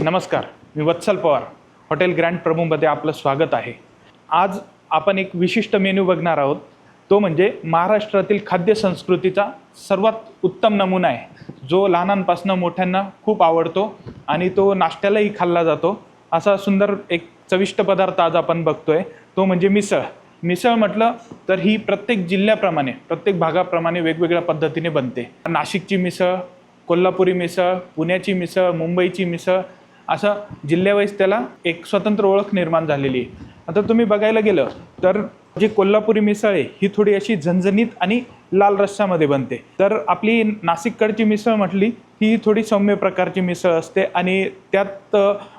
नमस्कार मी Vatsal Pawar. Hotel grand प्रभूमध्ये आपलं स्वागत आहे. आज आपण एक विशिष्ट मेन्यू बघणार आहोत. तो म्हणजे महाराष्ट्रातील खाद्य संस्कृतीचा सर्वात उत्तम नमुना आहे. जो लहानांपासून मोठ्यांना खूप आवडतो आणि तो नाश्त्यालाही खाल्ला जातो. असा सुंदर एक चविष्ट पदार्थ आज आपण बघतोय. तो म्हणजे मिसळ. मिसळ म्हटलं तर ही प्रत्येक जिल्ह्याप्रमाणे प्रत्येक भागाप्रमाणे वेगवेगळ्या पद्धतीने बनते. नाशिकची मिसळ कोल्हापुरी मिसळ पुण्याची मिसळ मुंबईची मिसळ असं जिल्ह्यावाईज त्याला एक स्वतंत्र ओळख निर्माण झालेली आहे. आता तुम्ही बघायला गेलं तर जी कोल्हापुरी मिसळ आहे ही थोडी अशी झणझणीत आणि लाल रस्सामध्ये बनते. तर आपली नाशिककडची मिसळ म्हटली ही थोडी सौम्य प्रकारची मिसळ असते आणि त्यात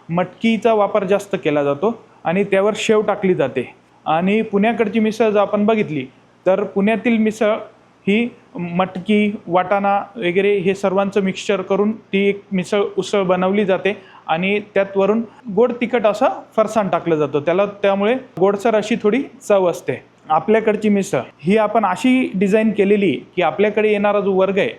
मटकीचा वापर जास्त केला जातो आणि त्यावर शेव टाकली जाते. आणि पुण्याकडची मिसळ जर आपण बघितली तर पुण्यातील मिसळ ही मटकी वाटाणा वगैरे हे सर्वांचं मिक्सचर करून ती एक मिसळ उसळ बनवली जाते आणि त्यात वरून गोड तिखट असं फरसाण टाकलं जातं. त्याला त्यामुळे गोडसर अशी थोडी चव असते. आपल्याकडची मिसळ ही आपण अशी डिझाईन केलेली आहे की आपल्याकडे येणारा जो वर्ग आहे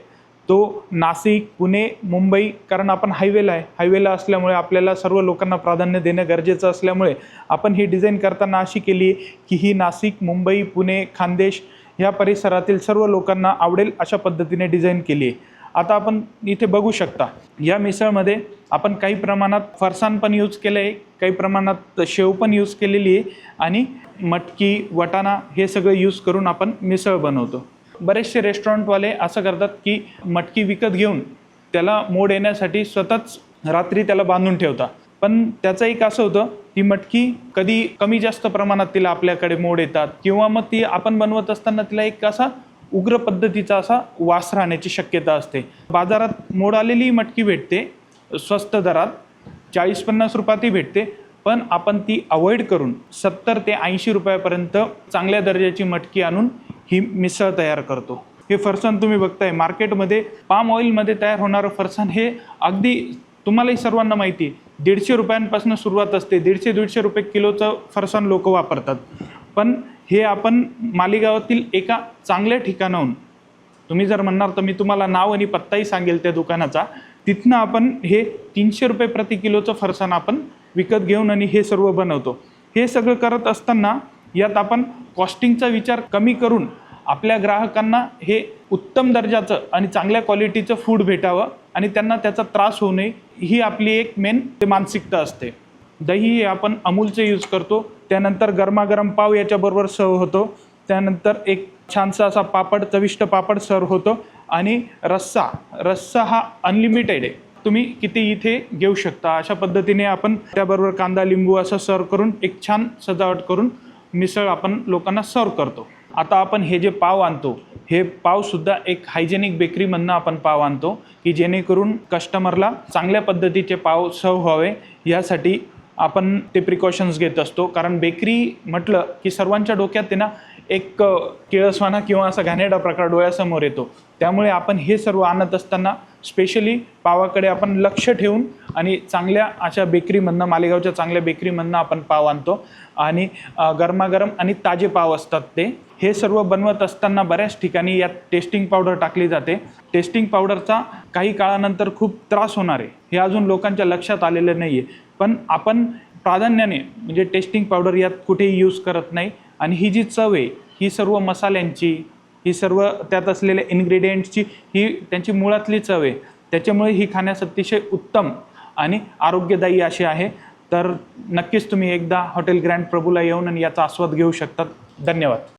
तो नाशिक पुणे मुंबई कारण आपण हायवेला आहे. हायवेला असल्यामुळे आपल्याला सर्व लोकांना प्राधान्य देणं गरजेचं असल्यामुळे आपण ही डिझाईन करताना अशी केली की ही नाशिक मुंबई पुणे खानदेश ह्या परिसरातील सर्व लोकांना आवडेल अशा पद्धतीने डिझाईन केली आहे. आता आपण इथे बघू शकता या मिसळमध्ये आपण काही प्रमाणात फरसाण पण यूज केलं आहे काही प्रमाणात शेव पण यूज केलेली आहे आणि मटकी वटाणा हे सगळं यूज करून आपण मिसळ बनवतो. बरेचसे रेस्टॉरंटवाले असं करतात की मटकी विकत घेऊन त्याला मोड येण्यासाठी स्वतःच रात्री त्याला बांधून ठेवता पण त्याचं एक असं होतं ती मटकी कधी कमी जास्त प्रमाणात तिला आपल्याकडे मोड येतात किंवा मग ती आपण बनवत असताना तिला एक असा उग्र पद्धतीचा असा वास राहण्याची शक्यता असते. बाजारात मोड आलेली मटकी भेटते स्वस्त दरात चाळीस पन्नास रुपयातही भेटते पण आपण ती अवॉइड करून सत्तर ते ऐंशी रुपयापर्यंत चांगल्या दर्जाची मटकी आणून ही मिसळ तयार करतो. हे फरसाण तुम्ही बघताय मार्केटमध्ये पाम ऑइलमध्ये तयार होणारं फरसाण हे अगदी तुम्हालाही सर्वांना माहिती आहे दीडशे रुपयांपासून सुरुवात असते. दीडशे दीडशे रुपये किलोचं फरसाण लोक वापरतात. पण हे आपण मालेगावातील एका चांगल्या ठिकाणाहून तुम्ही जर म्हणणार तर मी तुम्हाला नाव आणि पत्ताही सांगेल त्या दुकानाचा. तिथनं आपण हे तीनशे रुपये प्रति किलोचं फरसाण आपण विकत घेऊन आणि हे सर्व बनवतो. हे सगळं करत असताना यात आपण कॉस्टिंगचा विचार कमी करून आपल्या ग्राहकांना हे उत्तम दर्जाचं आणि चांगल्या क्वालिटीचं फूड भेटावं आणि त्यांना त्याचा त्रास होऊ नये ही आपली एक मेन मानसिकता असते. दही हे आपण अमूलचे यूज करतो त्यानंतर गरमागरम पाव याच्याबरोबर सर्व होतो त्यानंतर एक छानसा असा पापड चविष्ट पापड सर्व होतो आणि रस्सा रस्सा हा अनलिमिटेड आहे. तुम्ही किती इथे घेऊ शकता. अशा पद्धतीने आपण त्याबरोबर कांदा लिंबू असं सर्व करून एक छान सजावट करून मिसळ आपण लोकांना सर्व करतो. आता आपण हे जे पाव आणतो हे पावसुद्धा एक हायजेनिक बेकरीमधनं आपण पाव आणतो की जेणेकरून कस्टमरला चांगल्या पद्धतीचे पाव सर्व व्हावे. यासाठी आपण ते प्रिकॉशन्स घेत असतो. कारण बेकरी म्हटलं की सर्वांच्या डोक्यात ते ना एक केळसवाना किंवा असा घाणेरडा प्रकार डोळ्यासमोर येतो. त्यामुळे आपण हे सर्व आणत असताना स्पेशली पावाकडे आपण लक्ष ठेवून आणि चांगल्या अशा बेकरीमधनं मालेगावच्या चांगल्या बेकरीमधनं आपण पाव आणतो. आणि गरमागरम आणि ताजे पाव असतात ते. हे सर्व बनवत असताना बऱ्याच ठिकाणी यात टेस्टिंग पावडर टाकली जाते. टेस्टिंग पावडरचा काही काळानंतर खूप त्रास होणार आहे. हे अजून लोकांच्या लक्षात आलेलं नाही आहे पण आपण प्राधान्याने म्हणजे टेस्टिंग पावडर यात कुठेही यूज करत नाही. आणि ही जी चव आहे ही सर्व मसाल्यांची ही सर्व त्यात असलेल्या इन्ग्रेडियंट्सची ही त्यांची मुळातली चव आहे. त्याच्यामुळे ही खाण्यास अतिशय उत्तम आणि आरोग्यदायी अशी आहे. तर नक्कीच तुम्ही एकदा हॉटेल ग्रँड प्रभूला येऊन आणि याचा आस्वाद घेऊ शकतात. धन्यवाद.